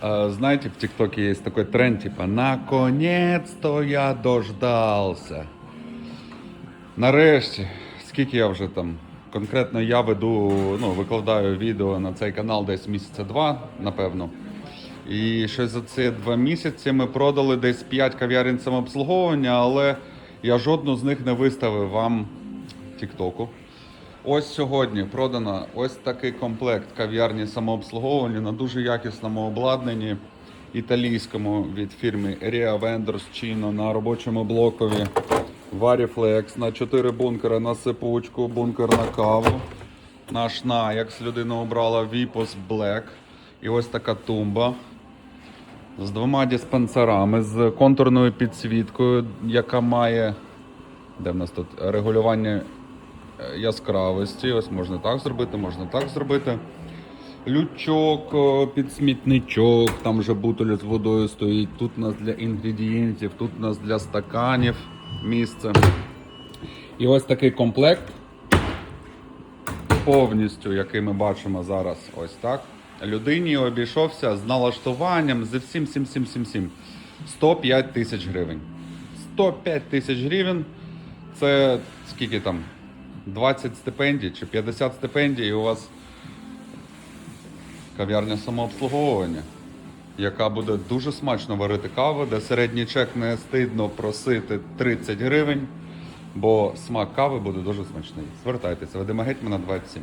Знаете, в ТикТоке есть такой тренд, типа «Наконец-то я дождался». Нарешті, скільки я вже там, конкретно я веду, ну, викладаю відео на цей канал десь місяця два, напевно. І щось за ці два місяці ми продали десь 5 кав'ярень самообслуговування, але я жодну з них не виставив вам Тіктоку. Ось сьогодні продано ось такий комплект кав'ярні самообслуговування на дуже якісному обладнанні італійському від фірми Ria Vendors Chino на робочому блокові. Variflex на 4 бункери на сипучку, бункер на каву. Наш Nayax людина обрала Vipos Black. І ось така тумба з двома диспенсерами, з контурною підсвіткою, яка має. Де в нас тут регулювання яскравості. Ось можна так зробити, можна так зробити. Лючок, о, підсмітничок, там вже бутиль з водою стоїть. Тут у нас для інгредієнтів, тут у нас для стаканів місце. І ось такий комплект, повністю, який ми бачимо зараз, ось так. Людині обійшовся з налаштуванням, з всім, всім, всім, всім, всім. 105 тисяч гривень. 105 тисяч гривень. Це скільки там? 20 стипендій чи 50 стипендій, і у вас кав'ярня самообслуговування, яка буде дуже смачно варити каву, де середній чек не стидно просити 30 гривень, бо смак кави буде дуже смачний. Звертайтеся, Вадима Гетьмана 27.